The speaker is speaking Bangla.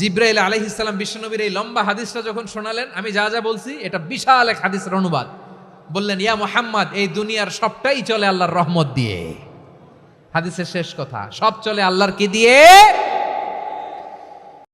জিব্রাইল আলহিসাল্লাম বিশ্বনবীর এই লম্বা হাদিসটা যখন শোনালেন, আমি যা যা বলছি, এটা বিশাল এক হাদিসের অনুবাদ। বললেন, ইয়া মোহাম্মদ, এই দুনিয়ার সবটাই চলে আল্লাহর রহমত দিয়ে। হাদিসের শেষ কথা, সব চলে আল্লাহর কি দিয়ে?